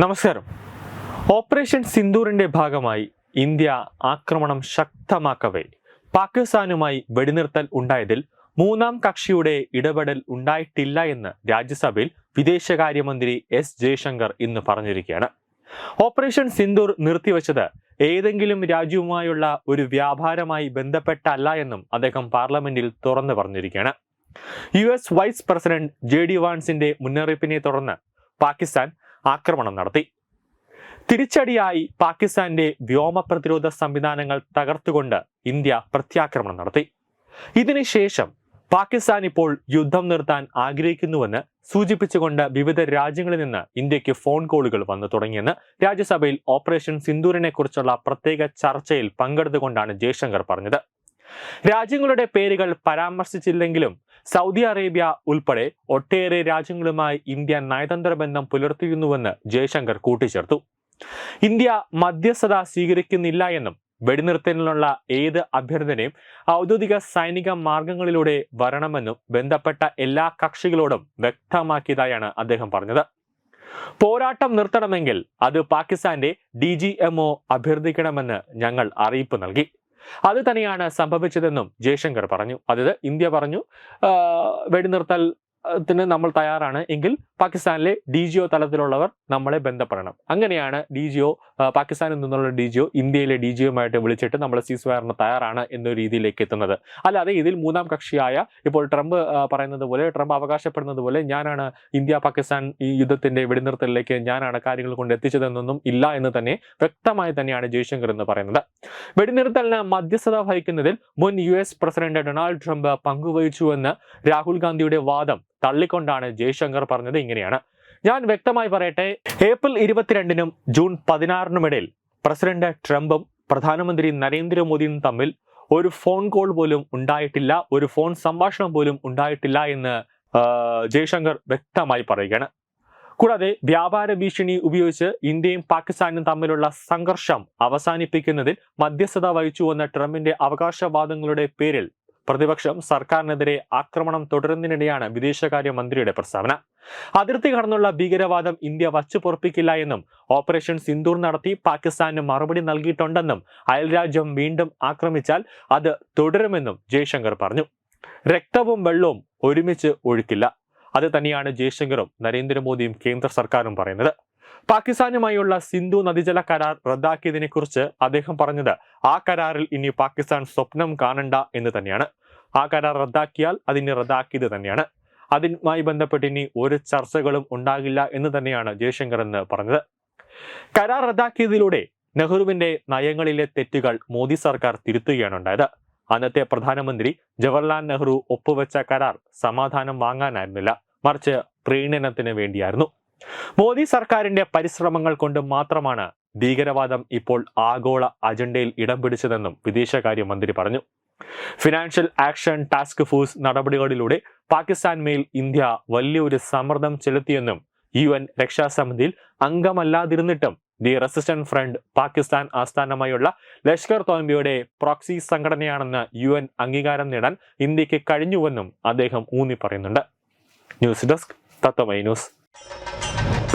നമസ്കാരം. ഓപ്പറേഷൻ സിന്ദൂറിന്റെ ഭാഗമായി ഇന്ത്യ ആക്രമണം ശക്തമാക്കവേ. പാകിസ്ഥാനുമായി വെടിനിർത്തൽ ഉണ്ടായതിൽ മൂന്നാം കക്ഷിയുടെ ഇടപെടൽ ഉണ്ടായിട്ടില്ല എന്ന് രാജ്യസഭയിൽ വിദേശകാര്യമന്ത്രി എസ് ജയശങ്കർ ഇന്ന് പറഞ്ഞിരിക്കുകയാണ്. ഓപ്പറേഷൻ സിന്ദൂർ നിർത്തിവെച്ചത് ഏതെങ്കിലും രാജ്യവുമായുള്ള ഒരു വ്യാപാരമായി ബന്ധപ്പെട്ടല്ല എന്നും അദ്ദേഹം പാർലമെന്റിൽ തുറന്നു പറഞ്ഞിരിക്കുകയാണ്. U S vice president J D വാൻസിന്റെ മുന്നറിയിപ്പിനെ തുടർന്ന് പാകിസ്ഥാൻ ആക്രമണം നടത്തി. തിരിച്ചടിയായി പാകിസ്ഥാന്റെ വ്യോമ പ്രതിരോധ സംവിധാനങ്ങൾ തകർത്തുകൊണ്ട് ഇന്ത്യ പ്രത്യാക്രമണം നടത്തി. ഇതിനുശേഷം പാകിസ്ഥാൻ ഇപ്പോൾ യുദ്ധം നിർത്താൻ ആഗ്രഹിക്കുന്നുവെന്ന് സൂചിപ്പിച്ചുകൊണ്ട് വിവിധ രാജ്യങ്ങളിൽ നിന്ന് ഇന്ത്യയ്ക്ക് ഫോൺ കോളുകൾ വന്നു തുടങ്ങിയെന്ന് രാജ്യസഭയിൽ ഓപ്പറേഷൻ സിന്ദൂരിനെ കുറിച്ചുള്ള പ്രത്യേക ചർച്ചയിൽ പങ്കെടുത്തുകൊണ്ടാണ് ജയശങ്കർ പറഞ്ഞത്. രാജ്യങ്ങളുടെ പേരുകൾ പരാമർശിച്ചില്ലെങ്കിലും സൗദി അറേബ്യ ഉൾപ്പെടെ ഒട്ടേറെ രാജ്യങ്ങളുമായി ഇന്ത്യ നയതന്ത്ര ബന്ധം പുലർത്തിയിരുന്നുവെന്ന് ജയശങ്കർ കൂട്ടിച്ചേർത്തു. ഇന്ത്യ മധ്യസ്ഥത സ്വീകരിക്കുന്നില്ല എന്നും വെടിനിർത്തലിനുള്ള ഏത് അഭ്യർത്ഥനയും ഔദ്യോഗിക സൈനിക മാർഗങ്ങളിലൂടെ വരണമെന്നും ബന്ധപ്പെട്ട എല്ലാ കക്ഷികളോടും വ്യക്തമാക്കിയതായാണ് അദ്ദേഹം പറഞ്ഞത്. പോരാട്ടം നിർത്തണമെങ്കിൽ അത് പാകിസ്ഥാന്റെ ഡി ജി എംഒ അഭ്യർത്ഥിക്കണമെന്ന് ഞങ്ങൾ അറിയിപ്പ് നൽകി. അത് തന്നെയാണ് സംഭവിച്ചതെന്നും ജയശങ്കർ പറഞ്ഞു. അതായത് ഇന്ത്യ പറഞ്ഞു വെടിനിർത്തൽ ത്തിന് നമ്മൾ തയ്യാറാണ് എങ്കിൽ പാകിസ്ഥാനിലെ ഡി ജി ഒ തലത്തിലുള്ളവർ നമ്മളെ ബന്ധപ്പെടണം. അങ്ങനെയാണ് ഡി ജി ഒ പാകിസ്ഥാനിൽ നിന്നുള്ള ഡി ജി ഒ ഇന്ത്യയിലെ ഡി ജി ഒമായിട്ട് വിളിച്ചിട്ട് നമ്മൾ സീസ് വയറിന് തയ്യാറാണ് എന്ന രീതിയിലേക്ക് എത്തുന്നത്. അല്ലാതെ ഇതിൽ മൂന്നാം കക്ഷിയായ ഇപ്പോൾ ട്രംപ് പറയുന്നത് പോലെ ട്രംപ് അവകാശപ്പെടുന്നത് പോലെ ഞാനാണ് ഇന്ത്യ പാകിസ്ഥാൻ ഈ യുദ്ധത്തിന്റെ വെടിനിർത്തലിലേക്ക് ഞാനാണ് കാര്യങ്ങൾ കൊണ്ട് എത്തിച്ചതെന്നൊന്നും ഇല്ല എന്ന് തന്നെ വ്യക്തമായി തന്നെയാണ് ജയശങ്കർ എന്ന് പറയുന്നത്. വെടിനിർത്തലിന് മധ്യസ്ഥത വഹിക്കുന്നതിൽ മുൻ U S president Donald Trump പങ്കുവഹിച്ചുവെന്ന് Rahul ഗാന്ധിയുടെ വാദം തള്ളിക്കൊണ്ടാണ് ജയശങ്കർ പറഞ്ഞത് ഇങ്ങനെയാണ്. ഞാൻ വ്യക്തമായി പറയട്ടെ ഏപ്രിൽ ഇരുപത്തിരണ്ടിനും ജൂൺ പതിനാറിനുമിടയിൽ പ്രസിഡന്റ് ട്രംപും പ്രധാനമന്ത്രി നരേന്ദ്രമോദിയും തമ്മിൽ ഒരു ഫോൺ കോൾ പോലും ഉണ്ടായിട്ടില്ല ഒരു ഫോൺ സംഭാഷണം പോലും ഉണ്ടായിട്ടില്ല എന്ന് ജയശങ്കർ വ്യക്തമായി പറയുകയാണ്. കൂടാതെ വ്യാപാര ഭീഷണി ഉപയോഗിച്ച് ഇന്ത്യയും പാകിസ്ഥാനും തമ്മിലുള്ള സംഘർഷം അവസാനിപ്പിക്കുന്നതിൽ മധ്യസ്ഥത വഹിച്ചുവെന്ന ട്രംപിന്റെ അവകാശവാദങ്ങളുടെ പേരിൽ പ്രതിപക്ഷം സർക്കാരിനെതിരെ ആക്രമണം തുടരുന്നതിനിടെയാണ് വിദേശകാര്യ മന്ത്രിയുടെ പ്രസ്താവന. അതിർത്തി കടന്നുള്ള ഭീകരവാദം ഇന്ത്യ വച്ചു പൊറപ്പിക്കില്ല എന്നും ഓപ്പറേഷൻ സിന്ദൂർ നടത്തി പാകിസ്ഥാന് മറുപടി നൽകിയിട്ടുണ്ടെന്നും അയൽരാജ്യം വീണ്ടും ആക്രമിച്ചാൽ അത് തുടരുമെന്നും ജയശങ്കർ പറഞ്ഞു. രക്തവും വെള്ളവും ഒരുമിച്ച് ഒഴുക്കില്ല. അത് തന്നെയാണ് ജയശങ്കറും നരേന്ദ്രമോദിയും കേന്ദ്ര സർക്കാരും പറയുന്നത്. പാകിസ്ഥാനുമായുള്ള സിന്ധു നദീജല കരാർ റദ്ദാക്കിയതിനെ കുറിച്ച് അദ്ദേഹം പറഞ്ഞത് ആ കരാറിൽ ഇനി പാകിസ്ഥാൻ സ്വപ്നം കാണണ്ട എന്ന് തന്നെയാണ്. ആ കരാർ റദ്ദാക്കിയാൽ അതിനെ റദ്ദാക്കിയത് തന്നെയാണ്. അതുമായി ബന്ധപ്പെട്ട് ഇനി ഒരു ചർച്ചകളും ഉണ്ടാകില്ല എന്ന് തന്നെയാണ് ജയശങ്കർ എന്ന് പറഞ്ഞത്. കരാർ റദ്ദാക്കിയതിലൂടെ നെഹ്റുവിന്റെ നയങ്ങളിലെ തെറ്റുകൾ മോദി സർക്കാർ തിരുത്തുകയാണ് ഉണ്ടായത്. അന്നത്തെ പ്രധാനമന്ത്രി ജവഹർലാൽ നെഹ്റു ഒപ്പുവെച്ച കരാർ സമാധാനം വാങ്ങാനായിരുന്നില്ല. മറിച്ച് പ്രീണനത്തിന് വേണ്ടിയായിരുന്നു. മോദി സർക്കാരിന്റെ പരിശ്രമങ്ങൾ കൊണ്ട് മാത്രമാണ് ഭീകരവാദം ഇപ്പോൾ ആഗോള അജണ്ടയിൽ ഇടം പിടിച്ചതെന്നും വിദേശകാര്യമന്ത്രി പറഞ്ഞു. ഫിനാൻഷ്യൽ ആക്ഷൻ ടാസ്ക് ഫോഴ്സ് നടപടികളിലൂടെ പാകിസ്ഥാൻ മേൽ ഇന്ത്യ വലിയൊരു സമ്മർദ്ദം ചെലുത്തിയെന്നും യു എൻ രക്ഷാസമിതിയിൽ അംഗമല്ലാതിരുന്നിട്ടും ദി റെസിസ്റ്റന്റ് ഫ്രണ്ട് പാകിസ്ഥാൻ ആസ്ഥാനമായുള്ള ലഷ്കർ തോമ്പിയുടെ പ്രോക്സി സംഘടനയാണെന്ന് യു എൻ അംഗീകാരം നേടാൻ ഇന്ത്യയ്ക്ക് കഴിഞ്ഞുവെന്നും അദ്ദേഹം ഊന്നി പറയുന്നുണ്ട് ന്യൂസ് ഡെസ്ക് തത്വമൈ ന്യൂസ്.